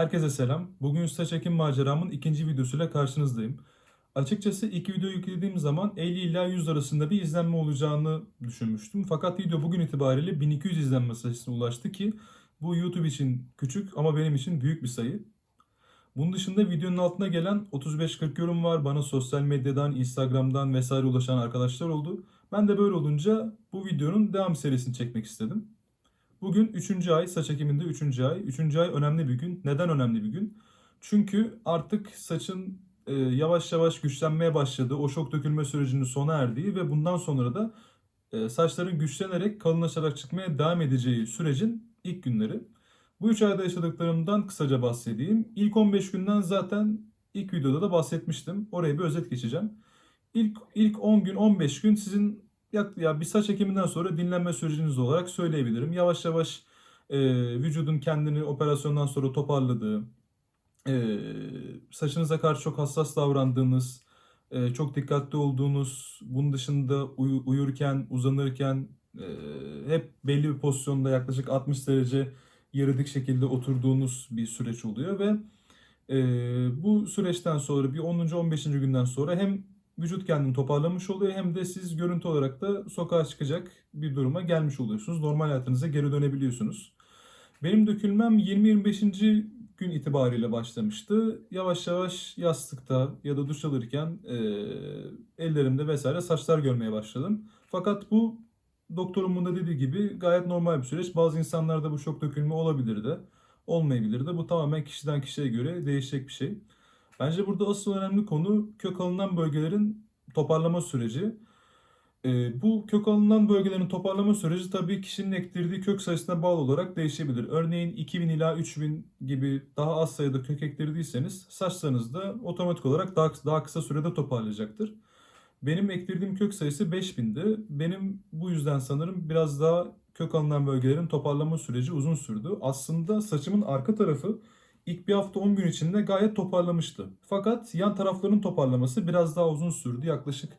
Herkese selam. Bugün saç ekim maceramın ikinci videosuyla karşınızdayım. Açıkçası ilk videoyu yüklediğim zaman 50 ila 100 arasında bir izlenme olacağını düşünmüştüm. Fakat video bugün itibariyle 1200 izlenme sayısına ulaştı ki bu YouTube için küçük ama benim için büyük bir sayı. Bunun dışında videonun altına gelen 35-40 yorum var. Bana sosyal medyadan, Instagram'dan vesaire ulaşan arkadaşlar oldu. Ben de böyle olunca bu videonun devam serisini çekmek istedim. Bugün 3. ay, saç ekiminde 3. ay. 3. ay önemli bir gün. Neden önemli bir gün? Çünkü artık saçın e, yavaş yavaş güçlenmeye başladığı, o şok dökülme sürecinin sona erdiği ve bundan sonra da e, saçların güçlenerek kalınlaşarak çıkmaya devam edeceği sürecin ilk günleri. Bu 3 ayda yaşadıklarımdan kısaca bahsedeyim. İlk 15 günden zaten ilk videoda da bahsetmiştim. Oraya bir özet geçeceğim. İlk, ilk 10 gün, 15 gün sizin ya bir saç ekiminden sonra dinlenme süreciniz olarak söyleyebilirim. Yavaş yavaş e, vücudun kendini operasyondan sonra toparladığı, e, saçınıza karşı çok hassas davrandığınız, e, çok dikkatli olduğunuz, bunun dışında uyu- uyurken, uzanırken e, hep belli bir pozisyonda yaklaşık 60 derece yarı dik şekilde oturduğunuz bir süreç oluyor ve e, bu süreçten sonra bir 10. 15. günden sonra hem vücut kendini toparlamış oluyor hem de siz görüntü olarak da sokağa çıkacak bir duruma gelmiş oluyorsunuz. Normal hayatınıza geri dönebiliyorsunuz. Benim dökülmem 20-25. gün itibariyle başlamıştı. Yavaş yavaş yastıkta ya da duş alırken e, ellerimde vesaire saçlar görmeye başladım. Fakat bu doktorumun da dediği gibi gayet normal bir süreç. Bazı insanlarda bu şok dökülme olabilir de olmayabilir de. Bu tamamen kişiden kişiye göre değişecek bir şey. Bence burada asıl önemli konu kök alınan bölgelerin toparlama süreci. Ee, bu kök alınan bölgelerin toparlama süreci tabii kişinin ektirdiği kök sayısına bağlı olarak değişebilir. Örneğin 2000 ila 3000 gibi daha az sayıda kök ektirdiyseniz saçlarınız da otomatik olarak daha, daha kısa sürede toparlayacaktır. Benim ektirdiğim kök sayısı 5000'di. Benim bu yüzden sanırım biraz daha kök alınan bölgelerin toparlama süreci uzun sürdü. Aslında saçımın arka tarafı ilk bir hafta 10 gün içinde gayet toparlamıştı. Fakat yan tarafların toparlaması biraz daha uzun sürdü. Yaklaşık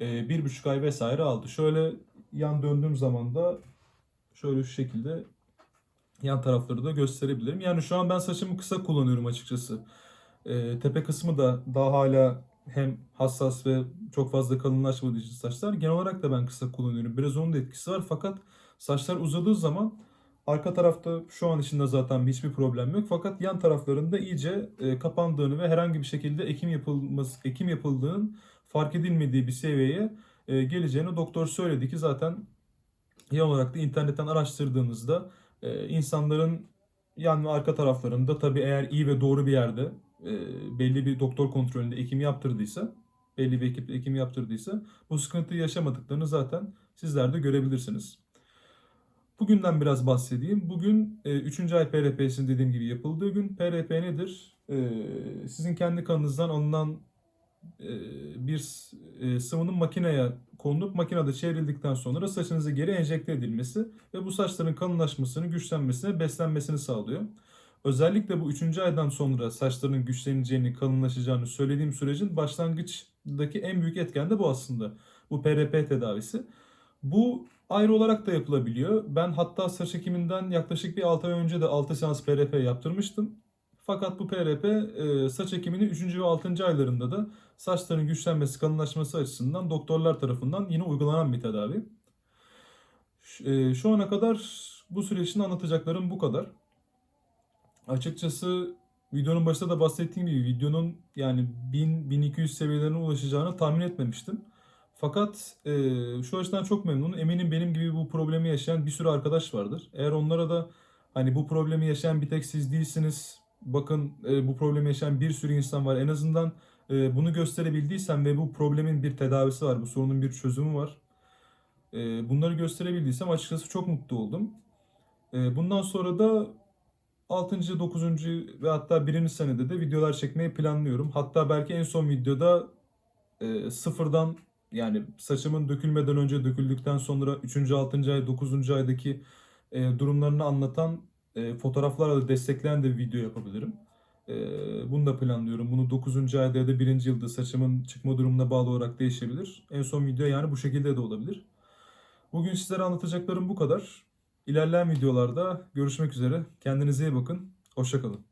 e, bir buçuk ay vesaire aldı. Şöyle yan döndüğüm zaman da şöyle şu şekilde yan tarafları da gösterebilirim. Yani şu an ben saçımı kısa kullanıyorum açıkçası. E, tepe kısmı da daha hala hem hassas ve çok fazla kalınlaşmadığı için saçlar. Genel olarak da ben kısa kullanıyorum. Biraz onun da etkisi var. Fakat saçlar uzadığı zaman arka tarafta şu an içinde zaten hiçbir problem yok. Fakat yan taraflarında iyice e, kapandığını ve herhangi bir şekilde ekim yapılması ekim yapıldığının fark edilmediği bir seviyeye e, geleceğini doktor söyledi ki zaten yan olarak da internetten araştırdığınızda e, insanların yan ve arka taraflarında tabii eğer iyi ve doğru bir yerde e, belli bir doktor kontrolünde ekim yaptırdıysa, belli bir ekip ekim yaptırdıysa bu sıkıntıyı yaşamadıklarını zaten sizler de görebilirsiniz. Bugünden biraz bahsedeyim. Bugün 3. ay PRP'sinin dediğim gibi yapıldığı gün. PRP nedir? E, sizin kendi kanınızdan alınan e, bir e, sıvının makineye konulup makinede çevrildikten sonra saçınıza geri enjekte edilmesi ve bu saçların kalınlaşmasını, güçlenmesine, beslenmesini sağlıyor. Özellikle bu 3. aydan sonra saçların güçleneceğini, kalınlaşacağını söylediğim sürecin başlangıçtaki en büyük etken de bu aslında. Bu PRP tedavisi. Bu ayrı olarak da yapılabiliyor. Ben hatta saç ekiminden yaklaşık bir 6 ay önce de 6 seans PRP yaptırmıştım. Fakat bu PRP e, saç ekiminin 3. ve 6. aylarında da saçların güçlenmesi, kalınlaşması açısından doktorlar tarafından yine uygulanan bir tedavi. E, Şu ana kadar bu süreç için anlatacaklarım bu kadar. Açıkçası videonun başında da bahsettiğim gibi videonun yani 1000-1200 seviyelerine ulaşacağını tahmin etmemiştim. Fakat e, şu açıdan çok memnunum. Eminim benim gibi bu problemi yaşayan bir sürü arkadaş vardır. Eğer onlara da hani bu problemi yaşayan bir tek siz değilsiniz. Bakın e, bu problemi yaşayan bir sürü insan var. En azından e, bunu gösterebildiysem ve bu problemin bir tedavisi var, bu sorunun bir çözümü var. E, bunları gösterebildiysem açıkçası çok mutlu oldum. E, bundan sonra da 6. 9. ve hatta 1. senede de videolar çekmeyi planlıyorum. Hatta belki en son videoda e, sıfırdan yani saçımın dökülmeden önce döküldükten sonra 3. 6. ay 9. aydaki e, durumlarını anlatan e, fotoğraflarla destekleyen de video yapabilirim. E, bunu da planlıyorum. Bunu 9. ayda ya da 1. yılda saçımın çıkma durumuna bağlı olarak değişebilir. En son video yani bu şekilde de olabilir. Bugün sizlere anlatacaklarım bu kadar. İlerleyen videolarda görüşmek üzere. Kendinize iyi bakın. Hoşçakalın.